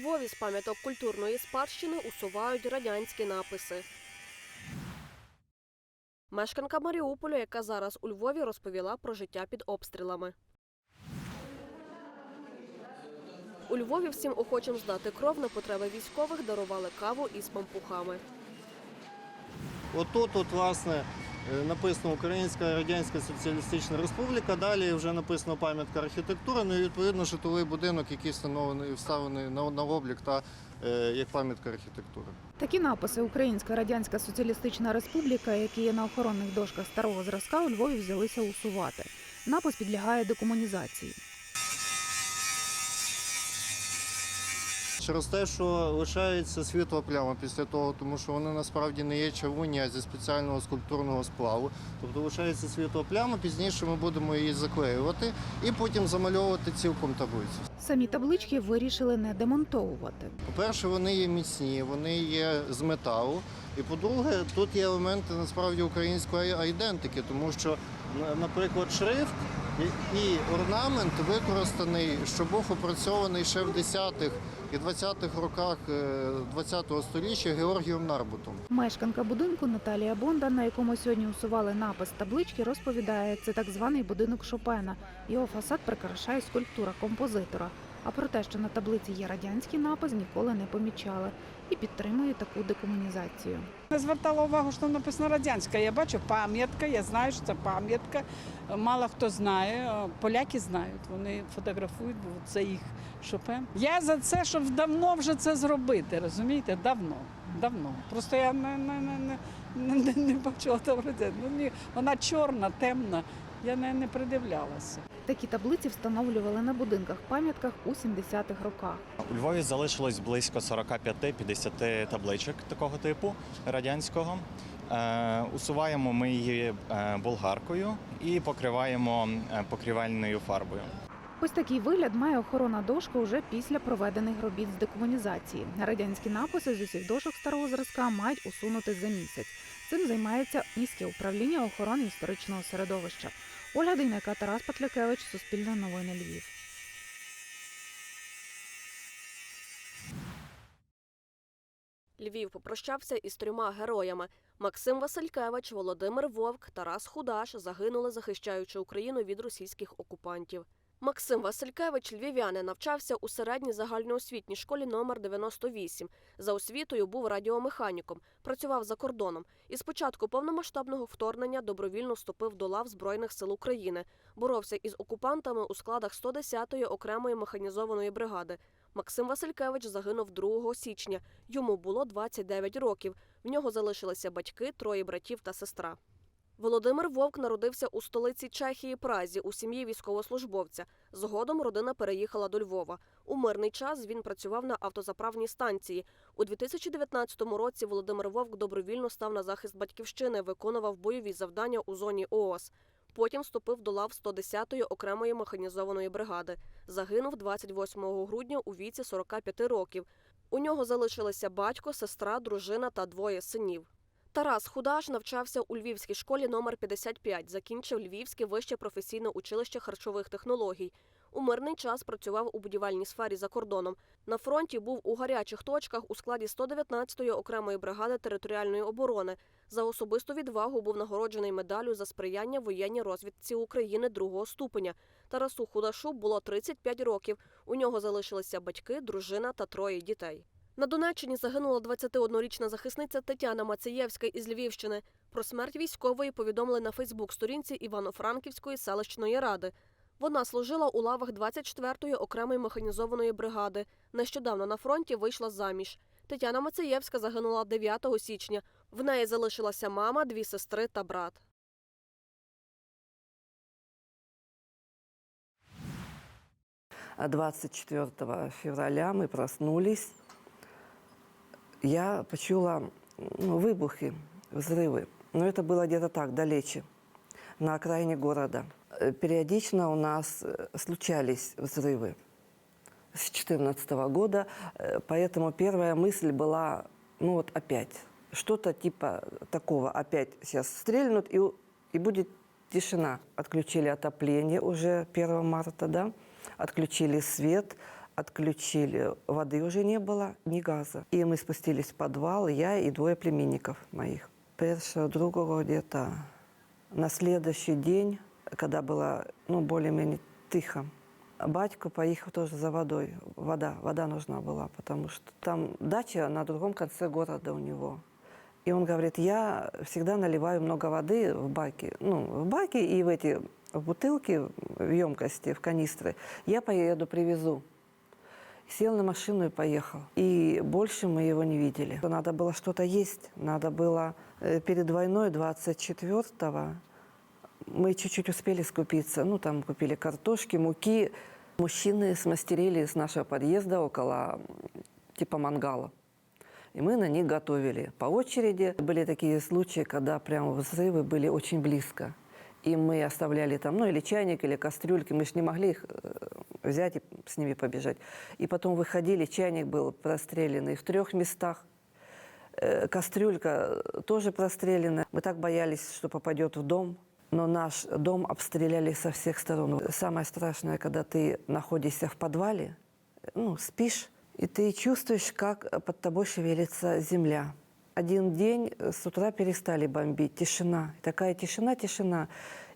Львові з пам'яток культурної спадщини усувають радянські написи. Мешканка Маріуполя, яка зараз у Львові, розповіла про життя під обстрілами. У Львові всім охочим здати кров на потреби військових дарували каву із пампухами. Отут, от, власне, написано Українська Радянська Соціалістична Республіка. Далі вже написано пам'ятка архітектури. Ну і відповідно житловий будинок, який встановлений вставлений на, на облік та е, як пам'ятка архітектури. Такі написи Українська Радянська Соціалістична Республіка, які є на охоронних дошках старого зразка, у Львові взялися усувати. Напис підлягає декомунізації. Через те, що лишається світла пляма після того, тому що вони насправді не є чавунні, а зі спеціального скульптурного сплаву. Тобто лишається світла пляма, пізніше ми будемо її заклеювати і потім замальовувати цілком таблицю. Самі таблички вирішили не демонтовувати. По-перше, вони є міцні, вони є з металу. І по-друге, тут є елементи насправді української айдентики, тому що, наприклад, шрифт і- орнамент використаний, що був опрацьований ще в 10-х і 20-х роках е, 20-го століття Георгієм Нарбутом. Мешканка будинку Наталія Бонда, на якому сьогодні усували напис таблички, розповідає, це так званий будинок Шопена. Його фасад прикрашає скульптура композитора. А про те, що на таблиці є радянський напис, ніколи не помічали і підтримує таку декомунізацію. Не звертала увагу, що написано радянська. Я бачу пам'ятка, я знаю, що це пам'ятка. Мало хто знає. Поляки знають, вони фотографують, бо це їх Шопен. Я за це, щоб давно вже це зробити, розумієте? Давно. Давно. Просто я не, не, не, не, не, бачила радянську. Ну, вона чорна, темна. Я не, не придивлялася. Такі таблиці встановлювали на будинках пам'ятках у 70-х роках. У Львові залишилось близько 45-50 табличок такого типу радянського. Е, Усуваємо ми її е, болгаркою і покриваємо е, фарбою. Ось такий вигляд має охорона дошка уже після проведених робіт з декомунізації. Радянські написи з усіх дошок старого зразка мають усунути за місяць. Цим займається міське управління охорони історичного середовища. Ольга Дейнека, Тарас Патлякевич, Суспільне новини Львів. Львів попрощався із трьома героями: Максим Василькевич, Володимир Вовк, Тарас Худаш загинули, захищаючи Україну від російських окупантів. Максим Василькевич, львів'янин, навчався у середній загальноосвітній школі номер 98. За освітою був радіомеханіком, працював за кордоном. І з початку повномасштабного вторгнення добровільно вступив до лав Збройних сил України. Боровся із окупантами у складах 110-ї окремої механізованої бригади. Максим Василькевич загинув 2 січня. Йому було 29 років. В нього залишилися батьки, троє братів та сестра. Володимир Вовк народився у столиці Чехії Празі у сім'ї військовослужбовця. Згодом родина переїхала до Львова. У мирний час він працював на автозаправній станції. У 2019 році Володимир Вовк добровільно став на захист батьківщини, виконував бойові завдання у зоні ООС. Потім вступив до лав 110-ї окремої механізованої бригади. Загинув 28 грудня у віці 45 років. У нього залишилися батько, сестра, дружина та двоє синів. Тарас Худаш навчався у Львівській школі номер 55, закінчив Львівське вище професійне училище харчових технологій. У мирний час працював у будівельній сфері за кордоном. На фронті був у гарячих точках у складі 119-ї окремої бригади територіальної оборони. За особисту відвагу був нагороджений медаллю за сприяння воєнній розвідці України другого ступеня. Тарасу Худашу було 35 років. У нього залишилися батьки, дружина та троє дітей. На Донеччині загинула 21-річна захисниця Тетяна Мацеєвська із Львівщини. Про смерть військової повідомили на Фейсбук-сторінці Івано-Франківської селищної ради. Вона служила у лавах 24-ї окремої механізованої бригади. Нещодавно на фронті вийшла заміж. Тетяна Мацеєвська загинула 9 січня. В неї залишилася мама, дві сестри та брат. А 24 февраля мы проснулись. Я почула ну, выбухи, взрывы. Но это было где-то так, далече, на окраине города. Э, Периодично у нас э, случались взрывы с 2014 года, э, поэтому первая мысль была, ну вот опять, что-то типа такого, опять сейчас стрельнут и, и будет тишина. Отключили отопление уже 1 марта, да, отключили свет, отключили, воды уже не было, ни газа. И мы спустились в подвал, я и двое племінників моих. Першого, другого где-то на следующий день, когда было ну, более-менее тихо, батько поехал тоже за водой. Вода, вода нужна была, потому что там дача на другом конце города у него. И он говорит, я всегда наливаю много воды в баки, ну, в баки и в эти в бутылки, в емкости, в канистры. Я поеду, привезу. Сел на машину и поехал. И больше мы его не видели. Надо было что-то есть. Надо было э, перед войной 24-го мы чуть-чуть успели скупиться. Ну, там купили картошки, муки. Мужчины смастерили с нашего подъезда около типа мангала. И мы на них готовили. По очереди были такие случаи, когда прям взрывы были очень близко. И мы оставляли там, ну, или чайник, или кастрюльки. Мы же не могли их э, взять и с ними побежать. И потом выходили, чайник был простреленный в трех местах. Э, Кастрюлька тоже прострелена. Мы так боялись, что попадет в дом. Но наш дом обстреляли со всех сторон. Самое страшное, когда ты находишься в подвале, ну, спишь, и ты чувствуешь, как под тобой шевелится земля. Один день с утра перестали бомбить, тишина. Такая тишина, тишина.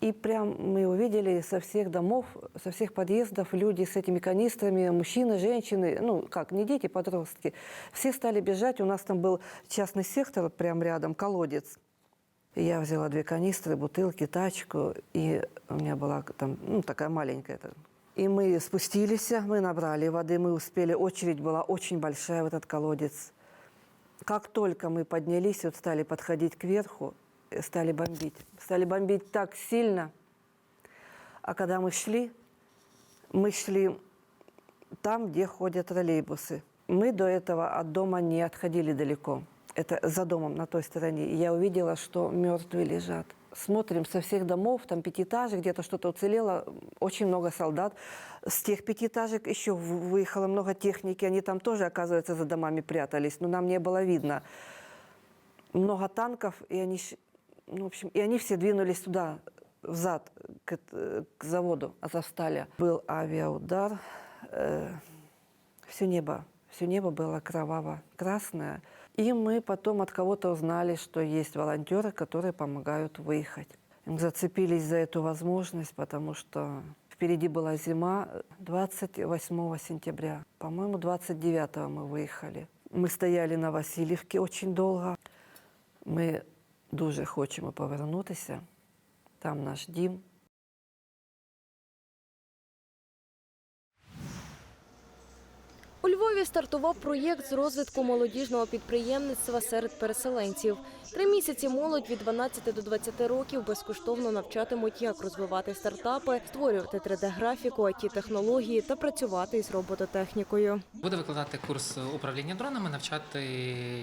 И прям мы увидели со всех домов, со всех подъездов люди с этими канистрами, мужчины, женщины, ну как, не дети, подростки. Все стали бежать, у нас там был частный сектор прям рядом, колодец. Я взяла две канистры, бутылки, тачку, и у меня была там ну, такая маленькая. И мы спустились, мы набрали воды, мы успели, очередь была очень большая в этот колодец. Как только мы поднялись, вот стали подходить кверху, стали бомбить. Стали бомбить так сильно. А когда мы шли, мы шли там, где ходят троллейбусы. Мы до этого от дома не отходили далеко. Это за домом на той стороне. И я увидела, что мертвые лежат. Смотрим со всех домов, там пятиэтажек, где-то что-то уцелело, очень много солдат. С тех пятиэтажек еще выехало много техники, они там тоже, оказывается, за домами прятались, но нам не было видно. Много танков, и они, ну, в общем, и они все двинулись туда, взад, к, к заводу Азовсталя. Был авиаудар, все небо, все небо было кроваво-красное. И мы потом от кого-то узнали, что есть волонтеры, которые помогают выехать. Мы зацепились за эту возможность, потому что впереди была зима 28 сентября. По-моему, 29 мы выехали. Мы стояли на Васильівці очень довго. Ми дуже хочемо повернутися. Там наш дім. Львові стартував проєкт з розвитку молодіжного підприємництва серед переселенців. Три місяці молодь від 12 до 20 років безкоштовно навчатимуть, як розвивати стартапи, створювати 3D-графіку, it технології та працювати із робототехнікою. Буде викладати курс управління дронами, навчати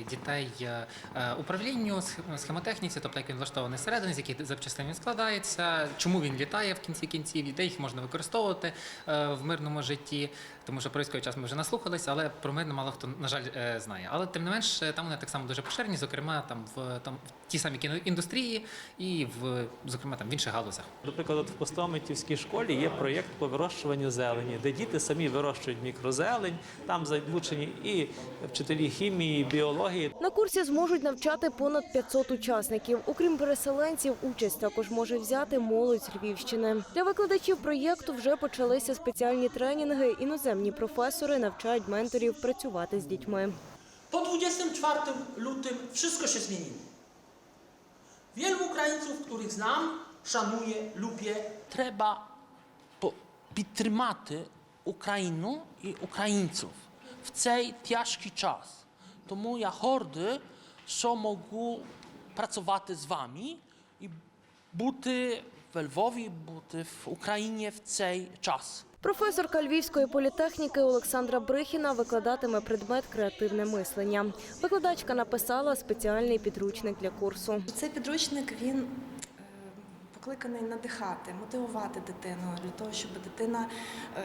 дітей е, е, управлінню, сх- схемотехніці, тобто як він влаштований всередині, з яких запчастин він складається, чому він літає в кінці кінців, де їх можна використовувати е, в мирному житті. Тому що про військовий час ми вже наслухалися, але про мирно мало хто, на жаль, е, знає. Але тим не менш, е, там вони так само дуже поширені, зокрема там в там в тій самій кіноіндустрії і в зокрема там в інших галузях. Наприклад, от в Постомитівській школі є проєкт по вирощуванню зелені, де діти самі вирощують мікрозелень. Там залучені і вчителі хімії, і біології. На курсі зможуть навчати понад 500 учасників. Окрім переселенців, участь також може взяти молодь з Львівщини. Для викладачів проєкту вже почалися спеціальні тренінги. Іноземні професори навчають менторів працювати з дітьми. Po 24 lutym wszystko się zmieniło. Wielu Ukraińców, których znam, szanuję, lubię. Trzeba po- підтримати Україну і українців в цей тяжкий час. Тому я гордий, що можу працювати з вами і бути в Львові, бути в Україні в цей час. Професорка Львівської політехніки Олександра Брихіна викладатиме предмет креативне мислення. Викладачка написала спеціальний підручник для курсу. Цей підручник він е, покликаний надихати, мотивувати дитину для того, щоб дитина е,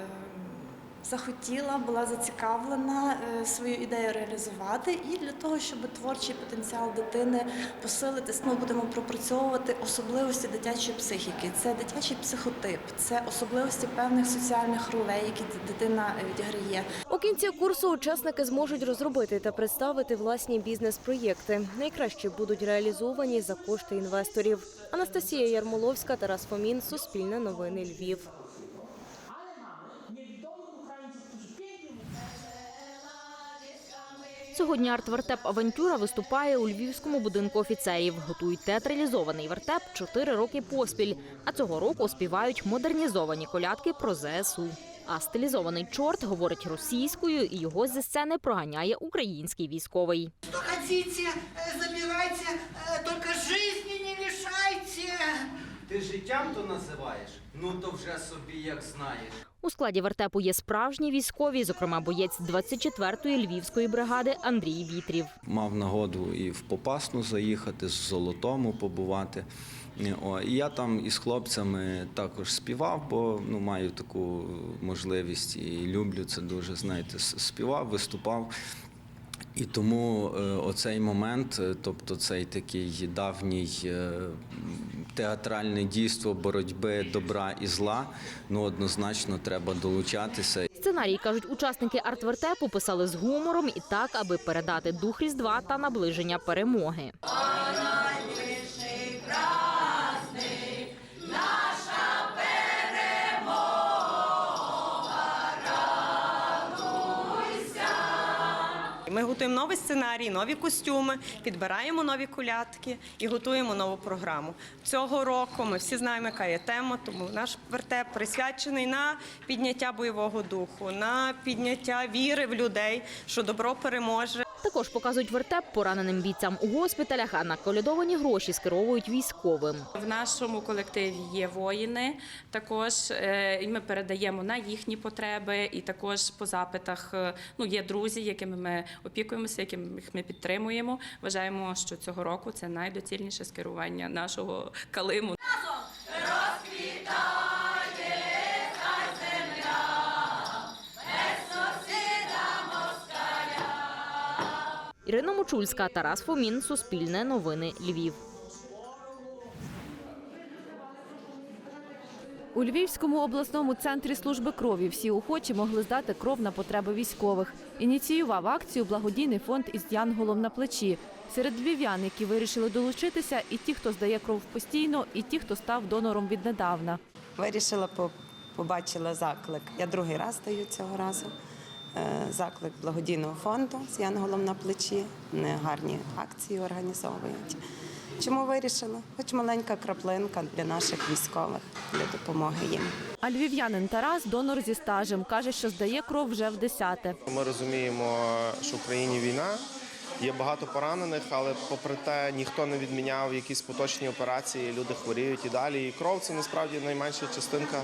захотіла, була зацікавлена е, свою ідею реалізувати, і для того, щоб творчий потенціал дитини посилити, ну, будемо пропрацьовувати особливості дитячої психіки. Це дитячий психотип, це особливості певних соціальних ролей, які дитина е, відіграє. У кінці курсу учасники зможуть розробити та представити власні бізнес-проєкти. Найкраще будуть реалізовані за кошти інвесторів. Анастасія Ярмоловська, Тарас Фомін, Суспільне новини Львів. Сьогодні арт-вертеп Авантюра виступає у львівському будинку офіцерів. Готують театралізований вертеп чотири роки поспіль. А цього року співають модернізовані колядки про ЗСУ. А стилізований чорт говорить російською, і його зі сцени проганяє український військовий. Что хотите, э, забирайте, э, только не лишайте. Ти життям то називаєш? Ну то вже собі як знаєш. У складі вертепу є справжні військові, зокрема боєць 24-ї львівської бригади Андрій Вітрів. Мав нагоду і в Попасну заїхати, з Золотому побувати. І я там із хлопцями також співав, бо ну, маю таку можливість і люблю це дуже. Знаєте, співав, виступав. І тому е, оцей момент, е, тобто цей такий давній е, театральне дійство боротьби добра і зла, ну однозначно треба долучатися Сценарій кажуть, учасники арт-вертепу писали з гумором і так, аби передати дух різдва та наближення перемоги. Готуємо новий сценарій, нові костюми, підбираємо нові колядки і готуємо нову програму. Цього року ми всі знаємо, яка є тема, тому наш вертеп присвячений на підняття бойового духу, на підняття віри в людей, що добро переможе. Також показують вертеп пораненим бійцям у госпіталях, а наколядовані гроші скеровують військовим. В нашому колективі є воїни, також е, і ми передаємо на їхні потреби, і також по запитах е, ну, є друзі, якими ми опікуємося, яких ми підтримуємо. Вважаємо, що цього року це найдоцільніше скерування нашого калиму. Ірина Мочульська, Тарас Фомін, Суспільне новини Львів. У Львівському обласному центрі служби крові всі охочі могли здати кров на потреби військових. Ініціював акцію благодійний фонд із Янголом на плечі. Серед львів'ян, які вирішили долучитися, і ті, хто здає кров постійно, і ті, хто став донором віднедавна. Вирішила, побачила заклик. Я другий раз стаю цього разу. Е, Заклик благодійного фонду з Янголом на плечі. Вони гарні акції організовують. Чому вирішила? Хоч маленька краплинка для наших військових, для допомоги їм. А львів'янин Тарас донор зі стажем каже, що здає кров вже в десяте. Ми розуміємо, що в країні війна. Є багато поранених, але попри те ніхто не відміняв якісь поточні операції. Люди хворіють і далі. І кров це насправді найменша частинка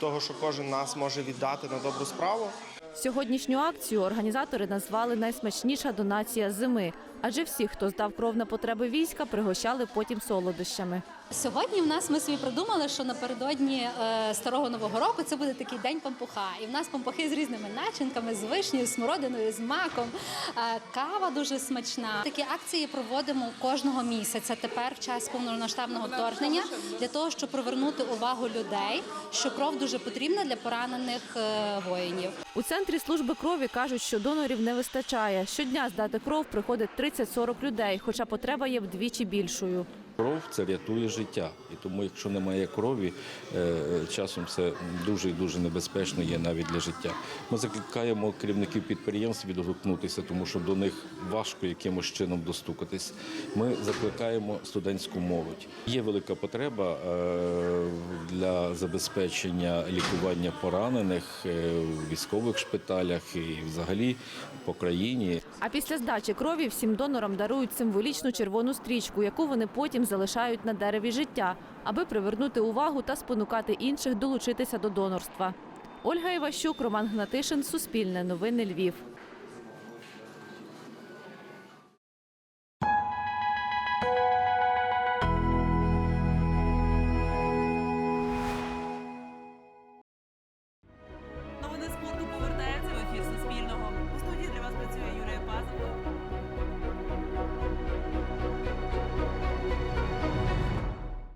того, що кожен нас може віддати на добру справу. Сьогоднішню акцію організатори назвали найсмачніша донація зими, адже всі, хто здав кров на потреби війська, пригощали потім солодощами. Сьогодні в нас ми собі придумали, що напередодні е, старого нового року це буде такий день пампуха. І в нас пампухи з різними начинками, з вишнею, смородиною, з маком. Е, кава дуже смачна. Такі акції проводимо кожного місяця. Тепер в час повномасштабного вторгнення для того, щоб привернути увагу людей, що кров дуже потрібна для поранених е, воїнів. У центрі служби крові кажуть, що донорів не вистачає. Щодня здати кров приходить 30-40 людей, хоча потреба є вдвічі більшою. Кров це рятує життя, і тому, якщо немає крові, е, часом це дуже і дуже небезпечно є навіть для життя. Ми закликаємо керівників підприємств відгукнутися, тому що до них важко якимось чином достукатись. Ми закликаємо студентську молодь. Є велика потреба е, для забезпечення лікування поранених е, в військових шпиталях і взагалі по країні. А після здачі крові всім донорам дарують символічну червону стрічку, яку вони потім залишають на дереві життя, аби привернути увагу та спонукати інших долучитися до донорства. Ольга Іващук, Роман Гнатишин, Суспільне новини Львів.